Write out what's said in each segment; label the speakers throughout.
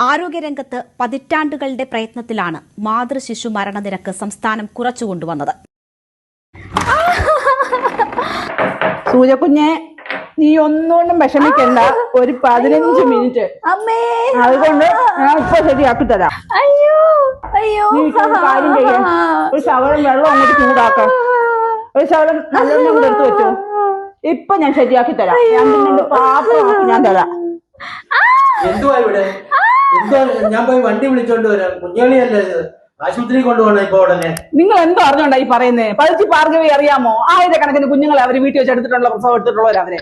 Speaker 1: ആരോഗ്യരംഗത്ത് പതിറ്റാണ്ടുകളുടെ പ്രയത്നത്തിലാണ് മാതൃശിശു മരണനിരക്ക് സംസ്ഥാനം കുറച്ചുകൊണ്ടുവന്നത്.
Speaker 2: സൂര്യകുഞ്ഞെ നീ ഒന്നുകൊണ്ടും വിഷമിക്കണ്ട. ഒരു പതിനഞ്ച് മിനിറ്റ്.
Speaker 3: അമ്മേ.
Speaker 2: അതുകൊണ്ട് ഞാൻ ഇപ്പൊ ശരിയാക്കി തരാം.
Speaker 3: അയ്യോ. അയ്യോ.
Speaker 2: ഒരു കാര്യം ചെയ്യേ. ഒരു ശവളം വെള്ളം അങ്ങോട്ട് ചൂടാക്കാം. ഒരു ശവളം നല്ലൊന്നും കൂടെ എടുത്ത് വെച്ചോ. ഇപ്പൊ ഞാൻ ശരിയാക്കി തരാം. ഞാൻ പാപ്പ ഞാൻ തരാം.
Speaker 4: എന്തുവാ ഇവിടെ? ഞാൻ പോയി വണ്ടി വിളിച്ചോണ്ട് വരാം. കുഞ്ഞാളിയല്ലേ ഇത്? ആശുപത്രി കൊണ്ടുപോകണം ഇപ്പൊ ഉടനെ?
Speaker 2: നിങ്ങൾ എന്തോ അറിഞ്ഞോണ്ടാ ഈ പറയുന്നേ? പതിച്ച് പാർഗവി അറിയാമോ? ആയിരക്കണക്കിന് കുഞ്ഞുങ്ങളെ അവർ വീട്ടിൽ വെച്ച് എടുത്തിട്ടുള്ള പ്രസവം എടുത്തിട്ടുള്ളവർ അവരെ.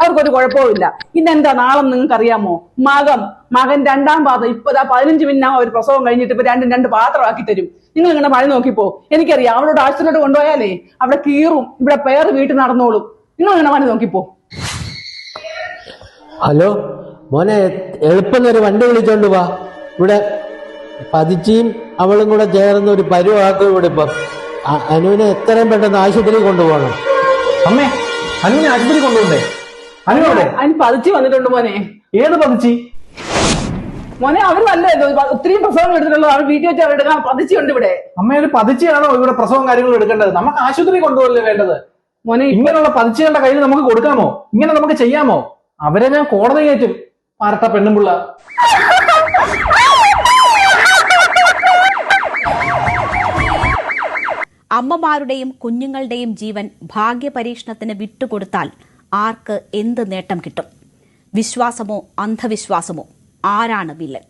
Speaker 2: അവർക്കൊരു കുഴപ്പവുമില്ല. ഇന്നെന്താ നാളെ നിങ്ങൾക്ക് അറിയാമോ മകം മകൻ രണ്ടാം പാത്രം ഇപ്പതാ പതിനഞ്ച് മിനിറ്റ് ഒരു പ്രസവം കഴിഞ്ഞിട്ട് ഇപ്പൊ രണ്ടും രണ്ട് പാത്രമാക്കി തരും. നിങ്ങൾ ഇങ്ങനെ പണി നോക്കിപ്പോ. എനിക്കറിയാം അവളോട് ആശുപത്രിയിലോട്ട് കൊണ്ടുപോയാലേ അവിടെ കീറും ഇവിടെ പേര് വീട്ടിൽ നടന്നോളും. നിങ്ങൾ ഇങ്ങനെ പണി നോക്കിപ്പോ.
Speaker 4: ഹലോ? മോനെ എളുപ്പം ഒരു വണ്ടി വിളിച്ചോണ്ട് വാ. ഇവിടെ പതിച്ചിയും അവളും കൂടെ ചേർന്ന് ഒരു പരുവാക്കും ഇവിടെ ഇപ്പം. അനുവിനെ എത്രയും പെട്ടെന്ന് ആശുപത്രി കൊണ്ടുപോകണം.
Speaker 5: അമ്മേ അനുവിനെ ആശുപത്രി കൊണ്ടുപോകണ്ടേ? അനു
Speaker 2: പതിച്ചു വന്നിട്ടുണ്ട് മോനെ.
Speaker 5: ഏത് പതിച്ചി?
Speaker 2: മോനെ അവർ നല്ലതല്ലോ ഒത്തിരി പ്രസവം എടുത്തിട്ടുള്ളത് അവർ വീട്ടിൽ വെച്ച് അവരെടുക്കാൻ പതിച്ചുണ്ട് ഇവിടെ.
Speaker 5: അമ്മ ഒരു പതിച്ചയാണോ ഇവിടെ പ്രസവം കാര്യങ്ങളും എടുക്കേണ്ടത്? നമുക്ക് ആശുപത്രി കൊണ്ടുപോകല്ലേ വേണ്ടത്?
Speaker 2: മോനെ
Speaker 5: ഇങ്ങനെയുള്ള പതിച്ചകളുടെ കയ്യിൽ നമുക്ക് കൊടുക്കാമോ? ഇങ്ങനെ നമുക്ക് ചെയ്യാമോ? അവരെ ഞാൻ കോടതി കയറ്റും പാരട്ട പെണ്ണുമ്പിള്ള.
Speaker 1: അമ്മമാരുടെയും കുഞ്ഞുങ്ങളുടെയും ജീവൻ ഭാഗ്യപരീക്ഷണത്തിന് വിട്ടുകൊടുത്താൽ ആർക്ക് എന്ത് നേട്ടം കിട്ടും? വിശ്വാസമോ അന്ധവിശ്വാസമോ? ആരാണ് വില്ലൻ?